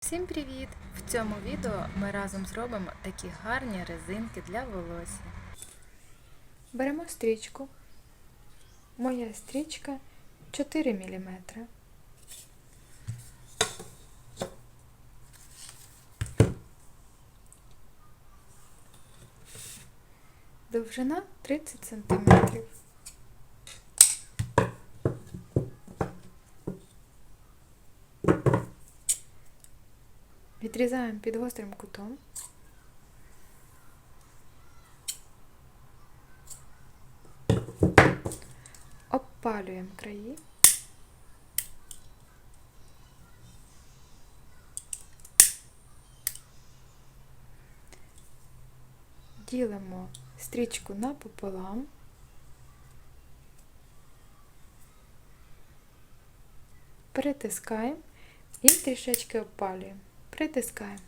Всім привіт! В цьому відео ми разом зробимо такі гарні резинки для волосся. Беремо стрічку. Моя стрічка 4 мм. Довжина 30 см. Відрізаємо під гострим кутом. Обпалюємо краї. Ділимо стрічку напополам. Перетискаємо і трішечки обпалюємо. Притискаємо.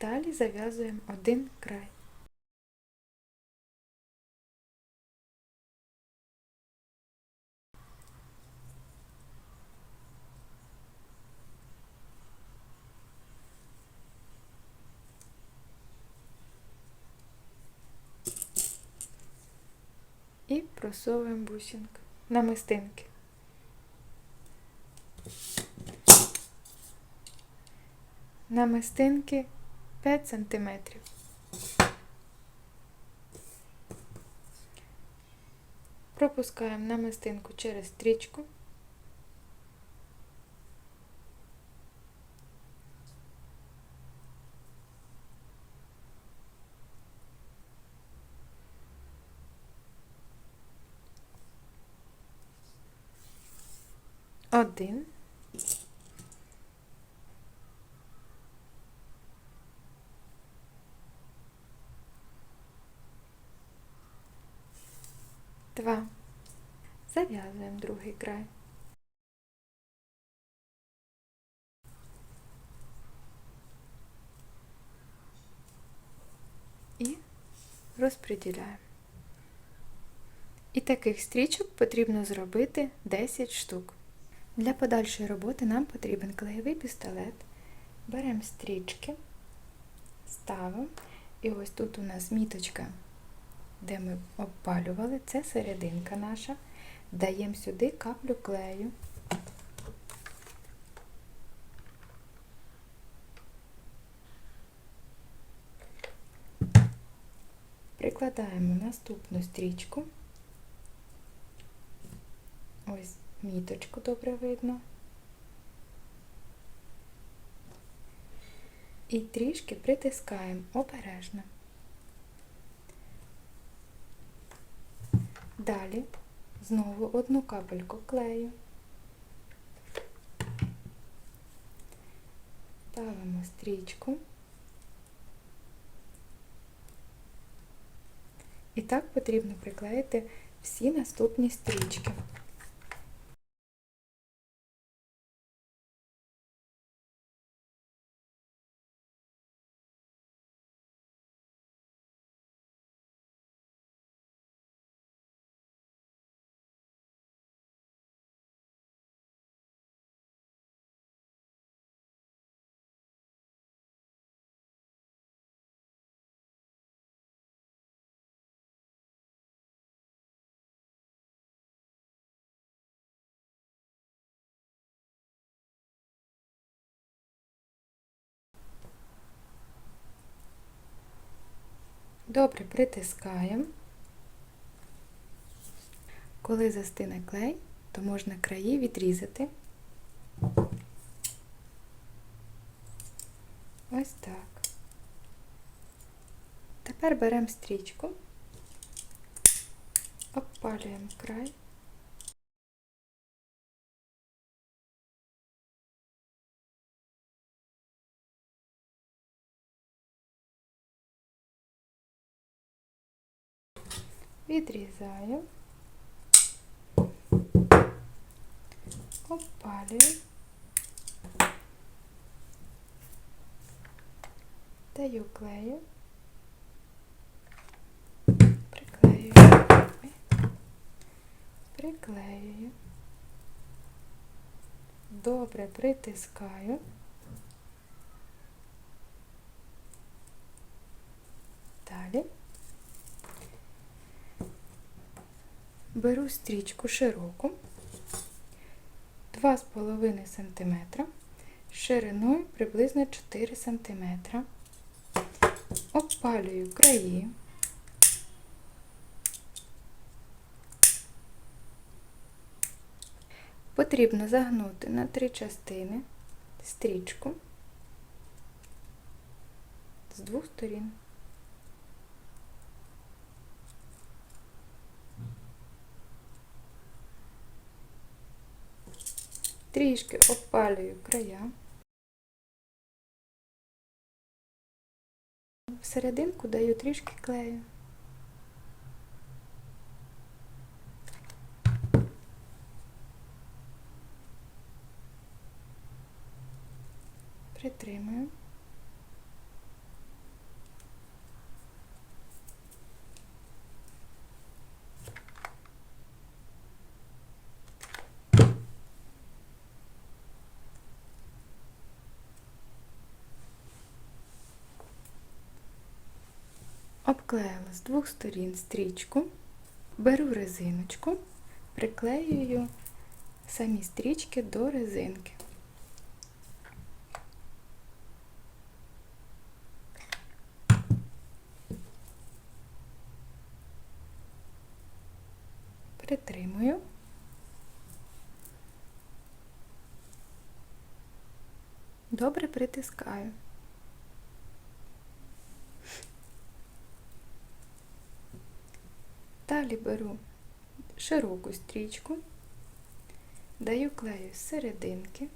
Далі зав'язуємо один край. І просовуємо бусинку на мистинки. Намистинки 5 см. Пропускаємо намистинку через стрічку. Один. Два. Зав'язуємо другий край. І розподіляємо. І таких стрічок потрібно зробити 10 штук. Для подальшої роботи нам потрібен клеєвий пістолет. Беремо стрічки, ставимо, і ось тут у нас міточка де ми обпалювали, це серединка наша. Даємо сюди каплю клею. Прикладаємо наступну стрічку. Ось міточку добре видно. І трішки притискаємо обережно. Далі знову одну капельку клею, ставимо стрічку. І так потрібно приклеїти всі наступні стрічки. Добре притискаємо. Коли застине клей, то можна краї відрізати. Ось так. Тепер беремо стрічку, обпалюємо край. Відрізаю, обпалюю, даю клею, приклеюю, приклеюю, добре притискаю. Далі беру стрічку широку 2,5 см шириною приблизно 4 см. Обпалюю краї. Потрібно загнути на три частини стрічку з двох сторін. Трішки обпалюю края. Всерединку даю трішки клею. Притримую. Обклеїла з двох сторін стрічку, беру резиночку, приклеюю самі стрічки до резинки. Притримую. Добре притискаю. Далі беру широку стрічку, даю клею з серединки.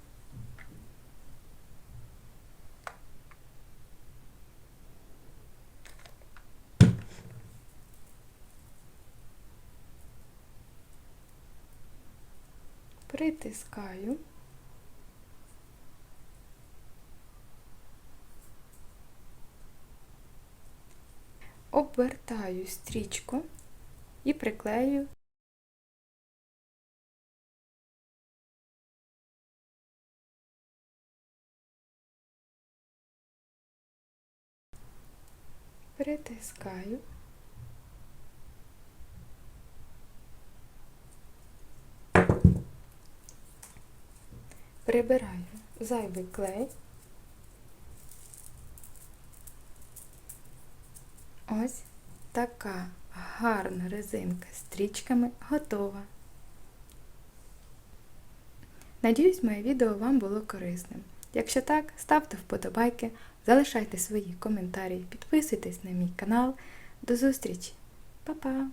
Притискаю. Обвертаю стрічку і приклею притискаю. Прибираю зайвий клей. Ось така гарна резинка стрічками готова. Надіюсь, моє відео вам було корисним. Якщо так, ставте вподобайки, залишайте свої коментарі, підписуйтесь на мій канал. До зустрічі! Па-па!